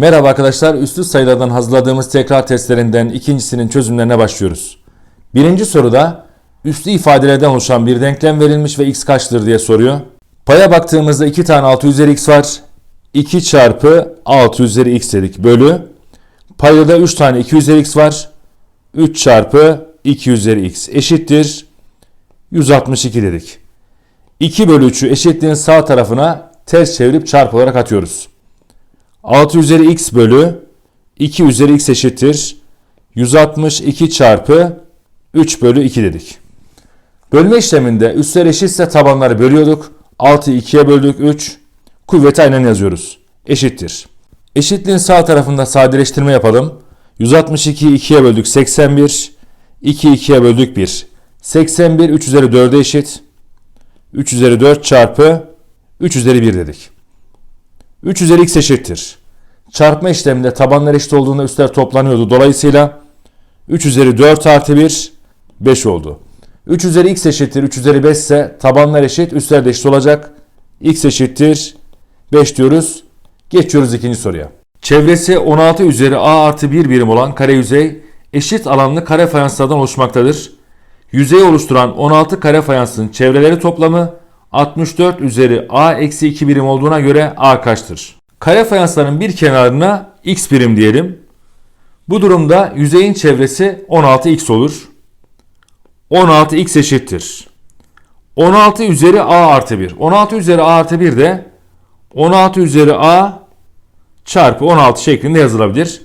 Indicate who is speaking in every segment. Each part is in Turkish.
Speaker 1: Merhaba arkadaşlar, üstü sayılardan hazırladığımız tekrar testlerinden ikincisinin çözümlerine başlıyoruz. Birinci soruda üslü ifadelerden oluşan bir denklem verilmiş ve x kaçtır diye soruyor. Paya baktığımızda 2 tane 6 üzeri x var. 2 çarpı 6 üzeri x dedik bölü. Payda da 3 tane 2 üzeri x var. 3 çarpı 2 üzeri x eşittir. 162 dedik. 2 bölü 3'ü eşitliğin sağ tarafına ters çevirip çarpı olarak atıyoruz. 6 üzeri x bölü 2 üzeri x eşittir. 162 çarpı 3 bölü 2 dedik. Bölme işleminde üstler eşitse tabanları bölüyorduk. 6'yı 2'ye böldük 3. Kuvveti aynen yazıyoruz. Eşittir. Eşitliğin sağ tarafında sadeleştirme yapalım. 162'yi 2'ye böldük 81. 2'yi 2'ye böldük 1. 81 3 üzeri 4'e eşit. 3 üzeri 4 çarpı 3 üzeri 1 dedik. 3 üzeri x eşittir. Çarpma işleminde tabanlar eşit olduğunda üstler toplanıyordu. Dolayısıyla 3 üzeri 4 artı 1 5 oldu. 3 üzeri x eşittir 3 üzeri 5 ise tabanlar eşit üstler de eşit olacak. x eşittir 5 diyoruz. Geçiyoruz ikinci soruya. Çevresi 16 üzeri a artı 1 birim olan kare yüzey eşit alanlı kare fayanslardan oluşmaktadır. Yüzeyi oluşturan 16 kare fayansın çevreleri toplamı 64 üzeri a eksi 2 birim olduğuna göre a kaçtır? Kare fayansların bir kenarına x birim diyelim. Bu durumda yüzeyin çevresi 16x olur. 16x eşittir. 16 üzeri a artı 1. 16 üzeri a artı 1 de 16 üzeri a çarpı 16 şeklinde yazılabilir.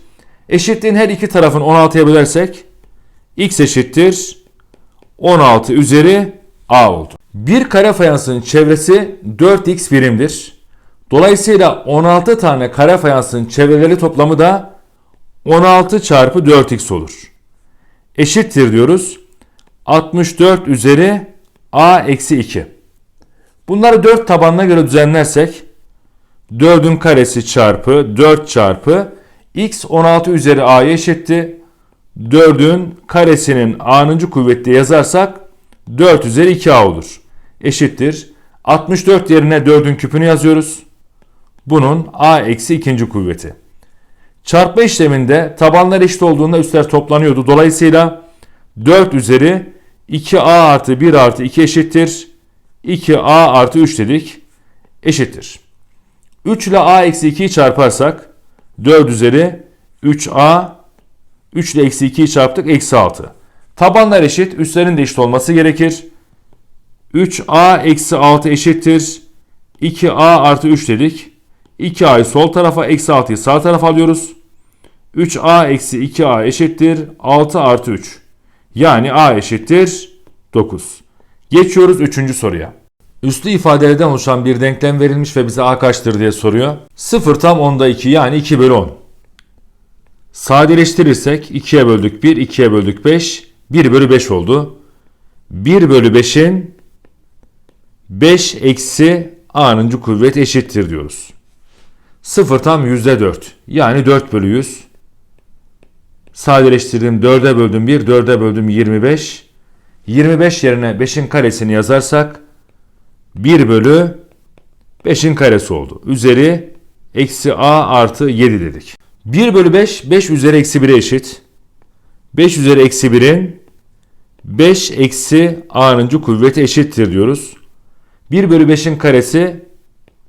Speaker 1: Eşitliğin her iki tarafını 16'ya bölersek x eşittir 16 üzeri a oldu. Bir kare fayansın çevresi 4x birimdir. Dolayısıyla 16 tane kare fayansın çevreleri toplamı da 16 çarpı 4x olur. Eşittir diyoruz. 64 üzeri a eksi 2. Bunları 4 tabanına göre düzenlersek 4'ün karesi çarpı 4 çarpı x 16 üzeri a'ya eşitti. 4'ün karesinin a'nıncı kuvvetli yazarsak 4 üzeri 2a olur. Eşittir. 64 yerine 4'ün küpünü yazıyoruz. Bunun a eksi ikinci kuvveti. Çarpma işleminde tabanlar eşit olduğunda üstler toplanıyordu. Dolayısıyla 4 üzeri 2a artı 1 artı 2 eşittir. 2a artı 3 dedik. Eşittir. 3 ile a eksi 2'yi çarparsak 4 üzeri 3a 3 ile eksi 2'yi çarptık eksi 6. Tabanlar eşit üstlerin de eşit olması gerekir. 3a eksi 6 eşittir. 2a artı 3 dedik. 2a'yı sol tarafa eksi 6'yı sağ tarafa alıyoruz. 3a eksi 2a eşittir 6 artı 3. Yani a eşittir 9. Geçiyoruz 3. soruya. Üslü ifadelerden oluşan bir denklem verilmiş ve bize a kaçtır diye soruyor. 0 tam 10'da 2 yani 2 bölü 10. Sadeleştirirsek 2'ye böldük 1, 2'ye böldük 5, 1 bölü 5 oldu. 1 bölü 5'in 5 eksi a'nıncı kuvvet eşittir diyoruz. 0 tam %4 yani 4 bölü 100. Sadeleştirdim 4'e böldüm 1, 4'e böldüm 25. 25 yerine 5'in karesini yazarsak 1 bölü 5'in karesi oldu. Üzeri eksi a artı 7 dedik. 1 bölü 5, 5 üzeri eksi 1'e eşit. 5 üzeri eksi 1'in 5 eksi a'nıncı kuvveti eşittir diyoruz. 1 bölü 5'in karesi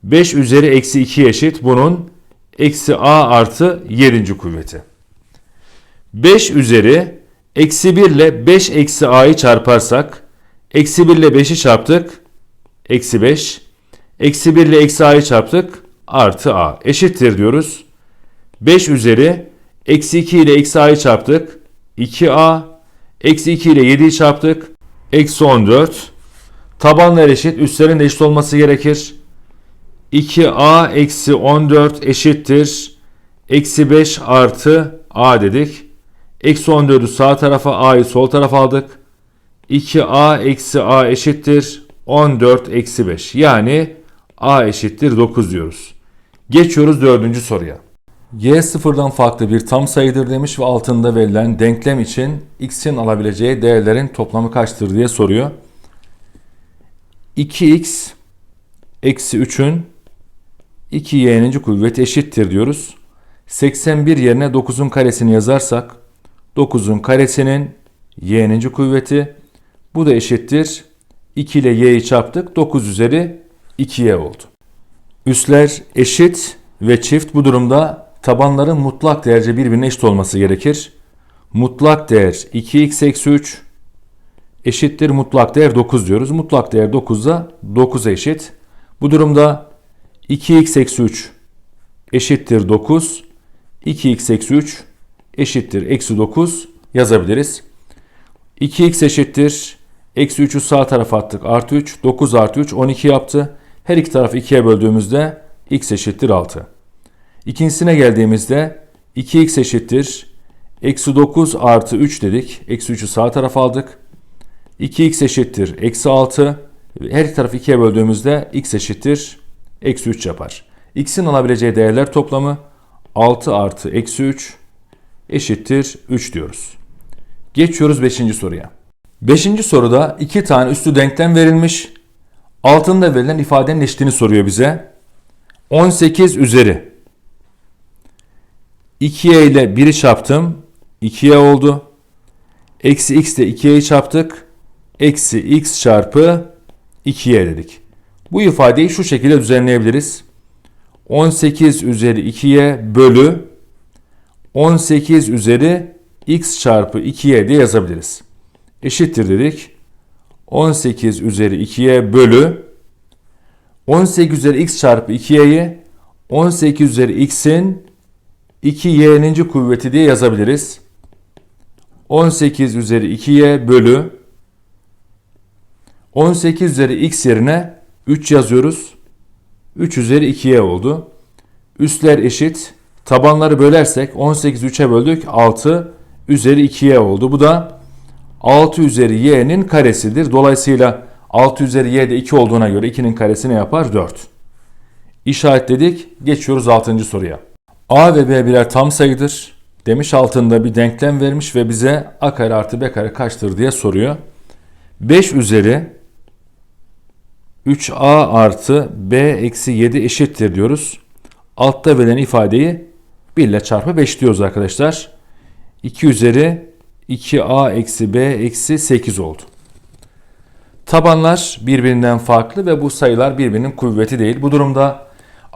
Speaker 1: 5 üzeri eksi 2 eşit. Bunun eksi a artı 7. kuvveti. 5 üzeri eksi 1 ile 5 eksi a'yı çarparsak eksi 1 ile 5'i çarptık. Eksi 5. Eksi 1 ile eksi a'yı çarptık. Artı a eşittir diyoruz. 5 üzeri eksi 2 ile eksi a'yı çarptık. 2a. Eksi 2 ile 7'yi çarptık. Eksi 14. Tabanlar eşit. Üstlerin de eşit olması gerekir. 2a eksi 14 eşittir. Eksi 5 artı a dedik. Eksi 14'ü sağ tarafa a'yı sol tarafa aldık. 2a eksi a eşittir. 14 eksi 5. Yani a eşittir 9 diyoruz. Geçiyoruz dördüncü soruya. Y sıfırdan farklı bir tam sayıdır demiş ve altında verilen denklem için x'in alabileceği değerlerin toplamı kaçtır diye soruyor. 2x eksi 3'ün 2y'ninci kuvveti eşittir diyoruz. 81 yerine 9'un karesini yazarsak 9'un karesinin y'ninci kuvveti bu da eşittir. 2 ile y'yi çarptık. 9 üzeri 2y oldu. Üsler eşit ve çift bu durumda tabanların mutlak değerce birbirine eşit olması gerekir. Mutlak değer 2x eksi 3 eşittir mutlak değer 9 diyoruz. Mutlak değer 9'da 9'a eşit. Bu durumda 2x eksi 3 eşittir 9. 2x eksi 3 eşittir eksi 9 yazabiliriz. 2x eşittir. Eksi 3'ü sağ tarafa attık. Artı 3. 9 artı 3 12 yaptı. Her iki tarafı 2'ye böldüğümüzde x eşittir 6. İkincisine geldiğimizde 2x eşittir. Eksi 9 artı 3 dedik. Eksi 3'ü sağ tarafa aldık. 2x eşittir. Eksi 6. Her iki tarafı 2'ye böldüğümüzde x eşittir. Eksi 3 yapar. x'in alabileceği değerler toplamı 6 artı eksi 3 eşittir 3 diyoruz. Geçiyoruz 5. soruya. 5. soruda iki tane üstü denklem verilmiş. Altında verilen ifadenin eşitliğini soruyor bize. 18 üzeri 2y ile 1'i çarptım. 2y oldu. Eksi x ile 2y'yi çarptık. Eksi x çarpı 2y dedik. Bu ifadeyi şu şekilde düzenleyebiliriz. 18 üzeri 2y bölü 18 üzeri x çarpı 2y diye yazabiliriz. Eşittir dedik. 18 üzeri 2y bölü 18 üzeri x çarpı 2y'yi 18 üzeri x'in 2y'ninci kuvveti diye yazabiliriz. 18 üzeri 2y bölü 18 üzeri x yerine 3 yazıyoruz. 3 üzeri 2y oldu. Üstler eşit. Tabanları bölersek 18 3'e böldük. 6 üzeri 2y oldu. Bu da 6 üzeri y'nin karesidir. Dolayısıyla 6 üzeri y de 2 olduğuna göre 2'nin karesi ne yapar? 4. İşaretledik. Geçiyoruz 6. soruya. A ve B birer tam sayıdır. Demiş altında bir denklem vermiş ve bize a kare artı b kare kaçtır diye soruyor. 5 üzeri 3a artı b eksi 7 eşittir diyoruz. Altta verilen ifadeyi 1 ile çarpı 5 diyoruz arkadaşlar. 2 üzeri 2a eksi b eksi 8 oldu. Tabanlar birbirinden farklı ve bu sayılar birbirinin kuvveti değil. Bu durumda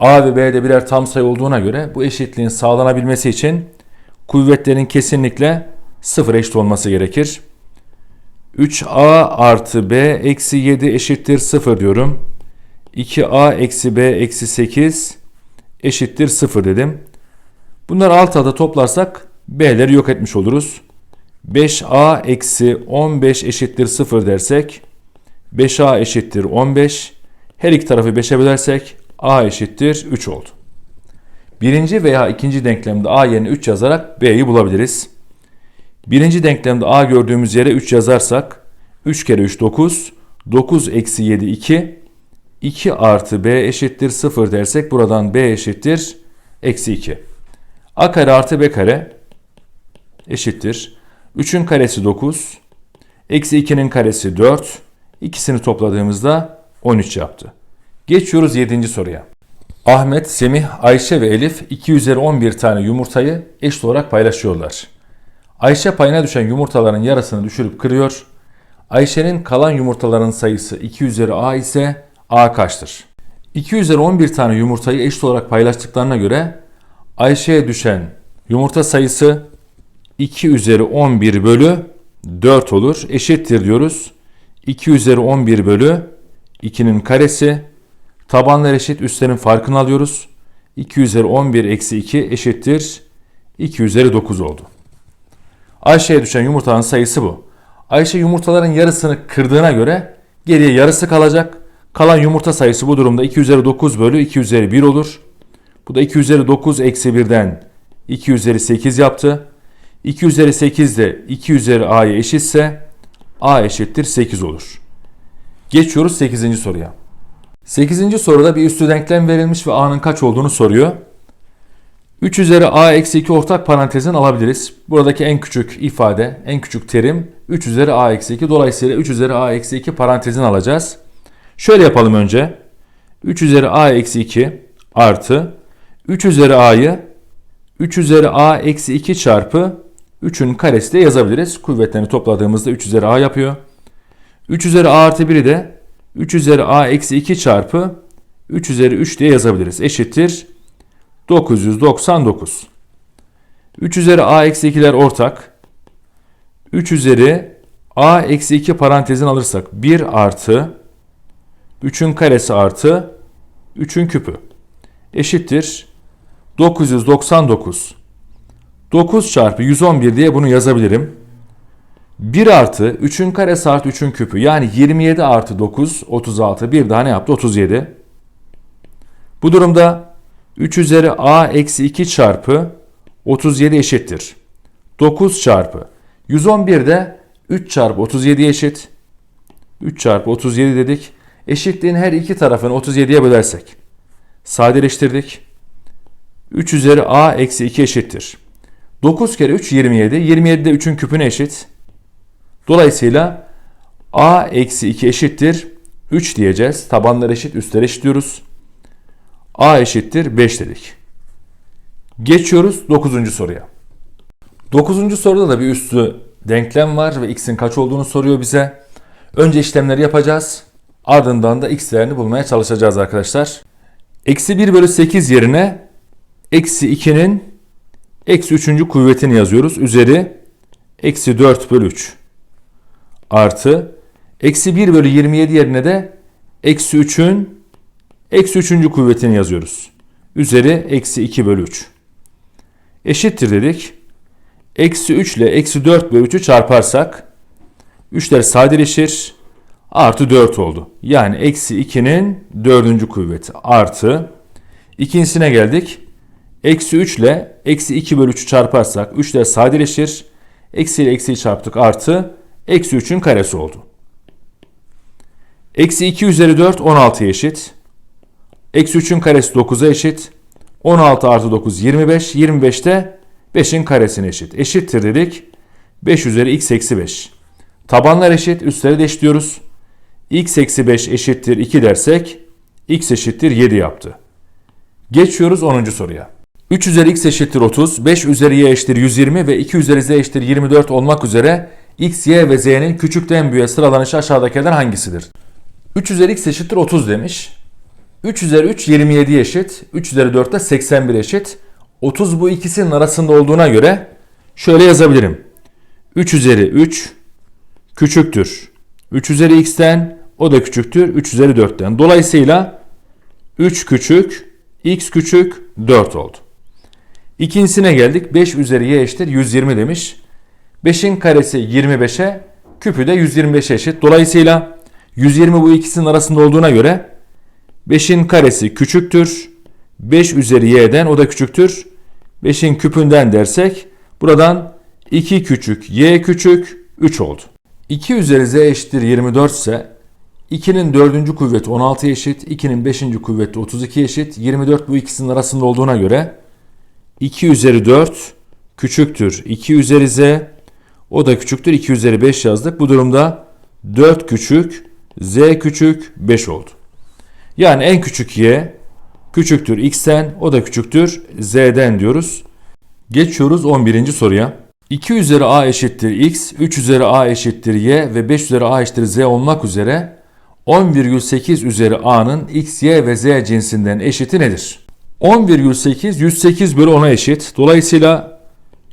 Speaker 1: a ve b de birer tam sayı olduğuna göre bu eşitliğin sağlanabilmesi için kuvvetlerin kesinlikle sıfır eşit olması gerekir. 3a artı b eksi 7 eşittir 0 diyorum. 2a eksi b eksi 8 eşittir 0 dedim. Bunları alt alta toplarsak b'leri yok etmiş oluruz. 5a eksi 15 eşittir 0 dersek 5a eşittir 15. Her iki tarafı 5'e bölersek a eşittir 3 oldu. Birinci veya ikinci denklemde a yerine 3 yazarak b'yi bulabiliriz. Birinci denklemde a gördüğümüz yere 3 yazarsak 3 kere 3 9. 9 eksi 7 2. 2 artı b eşittir 0 dersek buradan b eşittir eksi 2. a kare artı b kare eşittir. 3'ün karesi 9. Eksi 2'nin karesi 4. İkisini topladığımızda 13 yaptı. Geçiyoruz 7. soruya. Ahmet, Semih, Ayşe ve Elif 2 üzeri 11 tane yumurtayı eşit olarak paylaşıyorlar. Ayşe payına düşen yumurtaların yarısını düşürüp kırıyor. Ayşe'nin kalan yumurtaların sayısı 2 üzeri a ise a kaçtır? 2 üzeri 11 tane yumurtayı eşit olarak paylaştıklarına göre Ayşe'ye düşen yumurta sayısı 2 üzeri 11 bölü 4 olur. Eşittir diyoruz. 2 üzeri 11 bölü 2'nin karesi. Tabanlar eşit üstlerin farkını alıyoruz. 2 üzeri 11 eksi 2 eşittir. 2 üzeri 9 oldu. Ayşe'ye düşen yumurtaların sayısı bu. Ayşe yumurtaların yarısını kırdığına göre geriye yarısı kalacak. Kalan yumurta sayısı bu durumda 2 üzeri 9 bölü 2 üzeri 1 olur. Bu da 2 üzeri 9 eksi 1'den 2 üzeri 8 yaptı. 2 üzeri 8 de 2 üzeri a'ya eşitse a eşittir 8 olur. Geçiyoruz 8. soruya. 8. soruda bir üstü denklem verilmiş ve a'nın kaç olduğunu soruyor. 3 üzeri a eksi 2 ortak parantezin alabiliriz. Buradaki en küçük ifade, en küçük terim 3 üzeri a eksi 2. Dolayısıyla 3 üzeri a eksi 2 parantezin alacağız. Şöyle yapalım önce. 3 üzeri a eksi 2 artı 3 üzeri a'yı 3 üzeri a eksi 2 çarpı 3'ün karesi de yazabiliriz. Kuvvetlerini topladığımızda 3 üzeri a yapıyor. 3 üzeri a artı 1'i de 3 üzeri a eksi 2 çarpı 3 üzeri 3 diye yazabiliriz. Eşittir 999. 3 üzeri a eksi 2'ler ortak. 3 üzeri a eksi 2 parantezin alırsak 1 artı 3'ün karesi artı 3'ün küpü eşittir 999. 9 çarpı 111 diye bunu yazabilirim. 1 artı 3'ün karesi artı 3'ün küpü yani 27 artı 9 36 bir daha ne yaptı 37. Bu durumda 3 üzeri a eksi 2 çarpı 37 eşittir. 9 çarpı 111 de 3 çarpı 37 eşit. 3 çarpı 37 dedik. Eşitliğin her iki tarafını 37'ye bölersek. Sadeleştirdik. 3 üzeri a eksi 2 eşittir. 9 kere 3 27. 27 de 3'ün küpüne eşit. Dolayısıyla a eksi 2 eşittir. 3 diyeceğiz. Tabanlar eşit, üstler eşit diyoruz. a eşittir 5 dedik. Geçiyoruz 9. soruya. 9. soruda da bir üstü denklem var ve x'in kaç olduğunu soruyor bize. Önce işlemleri yapacağız. Ardından da x değerini bulmaya çalışacağız arkadaşlar. Eksi 1 bölü 8 yerine eksi 2'nin eksi 3. kuvvetini yazıyoruz. Üzeri eksi 4 bölü 3 artı eksi 1 bölü 27 yerine de eksi 3'ün eksi 3. kuvvetini yazıyoruz. Üzeri eksi 2 bölü 3 eşittir dedik. Eksi 3 ile eksi 4 bölü 3'ü çarparsak 3'ler sadeleşir. Artı 4 oldu. Yani eksi 2'nin dördüncü kuvveti artı. İkincisine geldik. Eksi 3 ile eksi 2 bölü 3'ü çarparsak 3'ler sadeleşir. Eksi ile eksiyi çarptık artı. Eksi 3'ün karesi oldu. Eksi 2 üzeri 4 16'ya eşit. Eksi 3'ün karesi 9'a eşit. 16 artı 9 25. 25 de 5'in karesine eşit. Eşittir dedik. 5 üzeri x eksi 5. Tabanlar eşit. Üstleri de eşitliyoruz. x eksi 5 eşittir 2 dersek x eşittir 7 yaptı. Geçiyoruz 10. soruya. 3 üzeri x eşittir 30, 5 üzeri y eşittir 120 ve 2 üzeri z eşittir 24 olmak üzere x, y ve z'nin küçükten büyüğe sıralanışı aşağıdakilerden hangisidir? 3 üzeri x eşittir 30 demiş. 3 üzeri 3 27 eşit. 3 üzeri 4 de 81 eşit. 30 bu ikisinin arasında olduğuna göre şöyle yazabilirim. 3 üzeri 3 küçüktür. 3 üzeri x'ten o da küçüktür 3 üzeri 4'ten. Dolayısıyla 3 küçük, x küçük 4 oldu. İkincisine geldik. 5 üzeri y eşittir 120 demiş. 5'in karesi 25'e, küpü de 125'e eşit. Dolayısıyla 120 bu ikisinin arasında olduğuna göre 5'in karesi küçüktür. 5 üzeri y'den o da küçüktür. 5'in küpünden dersek buradan 2 küçük y küçük 3 oldu. 2 üzeri z eşittir 24 ise 2'nin 4. kuvveti 16 eşit, 2'nin 5. kuvveti 32 eşit. 24 bu ikisinin arasında olduğuna göre 2 üzeri 4 küçüktür 2 üzeri z. O da küçüktür 2 üzeri 5 yazdık. Bu durumda 4 küçük z küçük 5 oldu. Yani en küçük y küçüktür x'ten o da küçüktür z'den diyoruz. Geçiyoruz 11. soruya. 2 üzeri a eşittir x, 3 üzeri a eşittir y ve 5 üzeri a eşittir z olmak üzere 10,8 üzeri a'nın x, y ve z cinsinden eşiti nedir? 10,8 108 bölü 10'a eşit. Dolayısıyla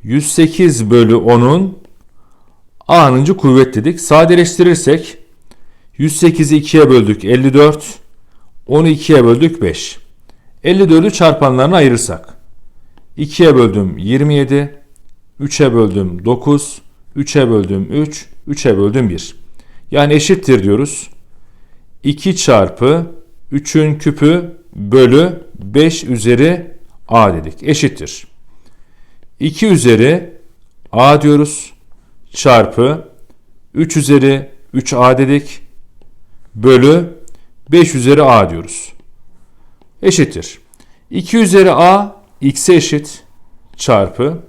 Speaker 1: 108 bölü 10'un a'nıncı kuvvet dedik. Sadeleştirirsek 108'i 2'ye böldük 54. 10'u 2'ye böldük 5. 54'ü çarpanlarına ayırırsak. 2'ye böldüm 27. 3'e böldüm 9. 3'e böldüm 3. 3'e böldüm 1. Yani eşittir diyoruz. 2 çarpı 3'ün küpü bölü 5 üzeri a dedik. Eşittir. 2 üzeri a diyoruz. Çarpı 3 üzeri 3a dedik. Bölü 5 üzeri a diyoruz. Eşittir. 2 üzeri a x'e eşit. Çarpı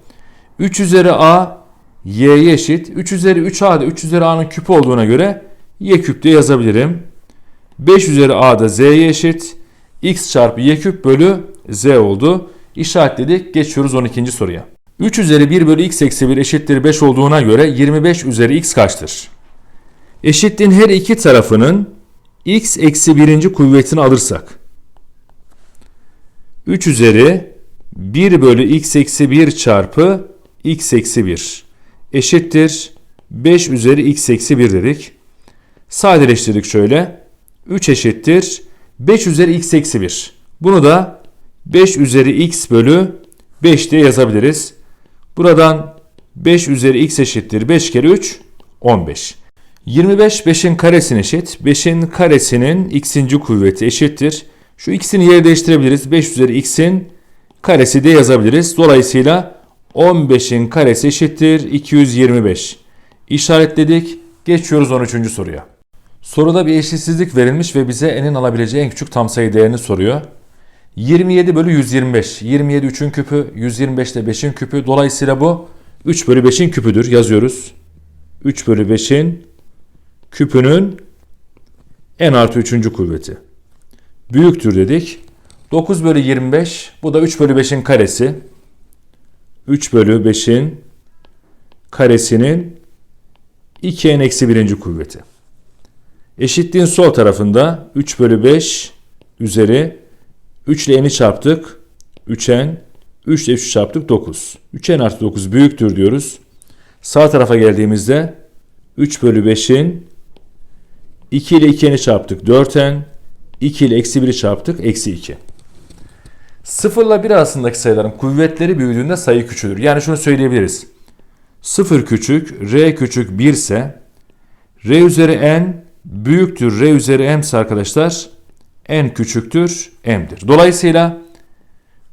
Speaker 1: 3 üzeri a y'ye eşit. 3 üzeri 3a da 3 üzeri a'nın küpü olduğuna göre y küp de yazabilirim. 5 üzeri a da z'ye eşit. x çarpı y küp bölü z oldu. İşaretledik. Geçiyoruz 12. soruya. 3 üzeri 1 bölü x eksi 1 eşittir 5 olduğuna göre 25 üzeri x kaçtır? Eşitliğin her iki tarafının x eksi birinci kuvvetini alırsak 3 üzeri 1 bölü x eksi 1 çarpı x eksi 1 eşittir 5 üzeri x eksi 1 dedik. Sadeleştirdik şöyle. 3 eşittir 5 üzeri x eksi 1. Bunu da 5 üzeri x bölü 5 diye yazabiliriz. Buradan 5 üzeri x eşittir 5 kere 3 15. 25 5'in karesine eşit. 5'in karesinin x'inci kuvveti eşittir. Şu x'ini yer değiştirebiliriz. 5 üzeri x'in karesi diye yazabiliriz. Dolayısıyla 15'in karesi eşittir 225. İşaretledik. Geçiyoruz 13. soruya. Soruda bir eşitsizlik verilmiş ve bize n'in alabileceği en küçük tam sayı değerini soruyor. 27 bölü 125. 27 3'ün küpü, 125 de 5'in küpü. Dolayısıyla bu 3 bölü 5'in küpüdür. Yazıyoruz. 3 bölü 5'in küpünün n artı 3. kuvveti. Büyüktür dedik. 9 bölü 25. Bu da 3 bölü 5'in karesi. 3 bölü 5'in karesinin 2n eksi 1. kuvveti. Eşitliğin sol tarafında 3 bölü 5 üzeri 3 ile n'i çarptık. 3n. 3 ile 3 çarptık 9. 3n artı 9 büyüktür diyoruz. Sağ tarafa geldiğimizde 3 bölü 5'in 2 ile 2n'i çarptık 4n. 2 ile eksi 1'i çarptık eksi 2. 0 ile 1 arasındaki sayıların kuvvetleri büyüdüğünde sayı küçülür. Yani şunu söyleyebiliriz. 0 küçük, r küçük 1 ise r üzeri n büyüktür r üzeri m ise arkadaşlar n küçüktür m'dir. Dolayısıyla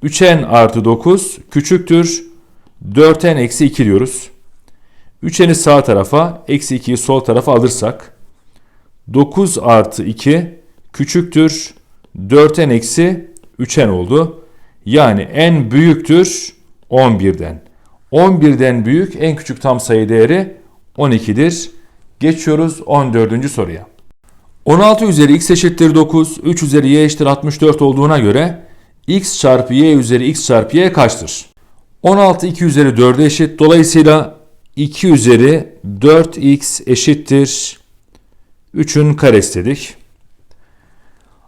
Speaker 1: 3n artı 9 küçüktür 4n eksi 2 diyoruz. 3n'i sağ tarafa eksi 2'yi sol tarafa alırsak 9 artı 2 küçüktür 4n eksi 3n oldu. Yani n büyüktür 11'den. 11'den büyük en küçük tam sayı değeri 12'dir. Geçiyoruz 14. soruya. 16 üzeri x eşittir 9, 3 üzeri y eşittir 64 olduğuna göre x çarpı y üzeri x çarpı y kaçtır? 16 2 üzeri 4'e eşit. Dolayısıyla 2 üzeri 4x eşittir 3'ün karesi dedik.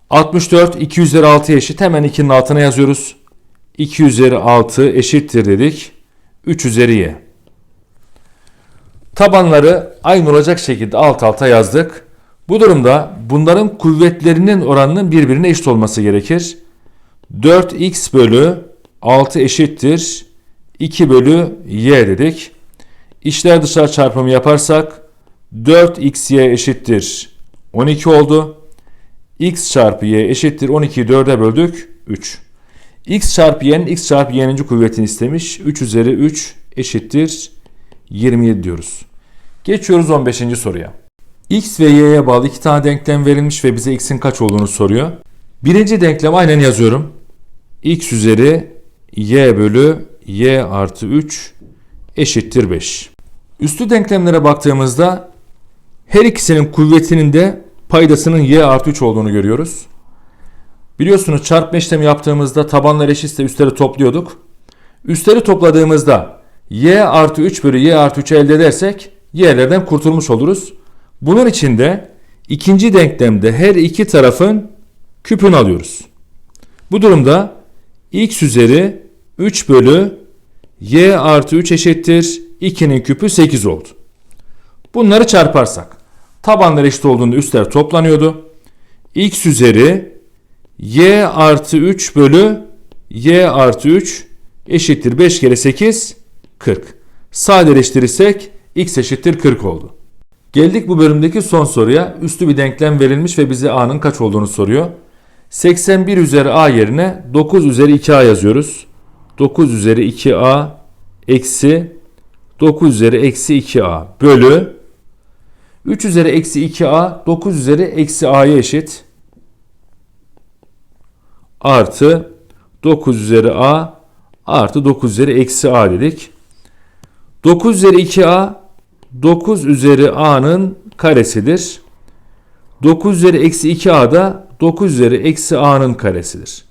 Speaker 1: 64 2 üzeri 6'ya eşit. Hemen 2'nin altına yazıyoruz. 2 üzeri 6 eşittir dedik. 3 üzeri y. Tabanları aynı olacak şekilde alt alta yazdık. Bu durumda bunların kuvvetlerinin oranının birbirine eşit olması gerekir. 4x bölü 6 eşittir 2 bölü y dedik. İşler dışarı çarpımı yaparsak 4xy eşittir 12 oldu. x çarpı y eşittir 12'yi 4'e böldük 3. x çarpı y'nin x çarpı y'nin kuvvetini istemiş. 3 üzeri 3 eşittir 27 diyoruz. Geçiyoruz 15. soruya. X ve y'ye bağlı iki tane denklem verilmiş ve bize x'in kaç olduğunu soruyor. Birinci denklem aynen yazıyorum. x üzeri y bölü y artı 3 eşittir 5. Üstü denklemlere baktığımızda her ikisinin kuvvetinin de paydasının y artı 3 olduğunu görüyoruz. Biliyorsunuz çarpma işlemi yaptığımızda tabanlar eşitse üstleri topluyorduk. Üstleri topladığımızda y artı 3 bölü y artı 3 elde edersek y'lerden kurtulmuş oluruz. Bunun için de ikinci denklemde her iki tarafın küpünü alıyoruz. Bu durumda x üzeri 3 bölü y artı 3 eşittir 2'nin küpü 8 oldu. Bunları çarparsak tabanlar eşit olduğunda üstler toplanıyordu. x üzeri y artı 3 bölü y artı 3 eşittir 5 kere 8 40. Sadeleştirirsek x eşittir 40 oldu. Geldik bu bölümdeki son soruya. Üstü bir denklem verilmiş ve bize a'nın kaç olduğunu soruyor. 81 üzeri a yerine 9 üzeri 2a yazıyoruz. 9 üzeri 2a eksi 9 üzeri eksi 2a bölü 3 üzeri eksi 2a 9 üzeri eksi a'ya eşit. Artı 9 üzeri a artı 9 üzeri eksi a dedik. 9 üzeri 2a 9 üzeri a'nın karesidir. 9 üzeri eksi 2a da 9 üzeri eksi a'nın karesidir.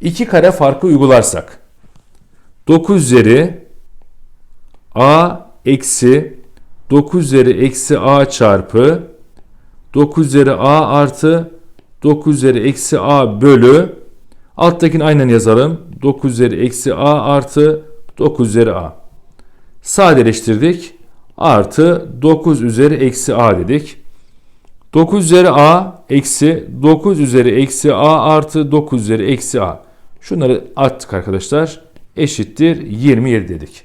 Speaker 1: İki kare farkı uygularsak 9 üzeri a eksi 9 üzeri eksi a çarpı 9 üzeri a artı 9 üzeri eksi a bölü alttakini aynen yazalım. 9 üzeri eksi a artı 9 üzeri a. Sadeleştirdik. Artı 9 üzeri eksi a dedik. 9 üzeri a eksi 9 üzeri eksi a artı 9 üzeri eksi a. Şunları attık arkadaşlar. Eşittir 27 dedik.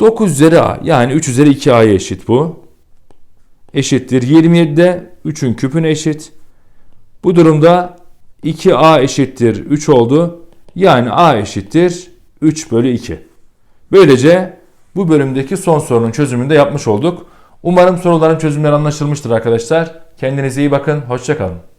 Speaker 1: 9 üzeri a yani 3 üzeri 2a'ya eşit bu. Eşittir 27'de 3'ün küpüne eşit. Bu durumda 2a eşittir 3 oldu. Yani a eşittir 3 bölü 2. Böylece bu bölümdeki son sorunun çözümünü de yapmış olduk. Umarım soruların çözümleri anlaşılmıştır arkadaşlar. Kendinize iyi bakın. Hoşçakalın.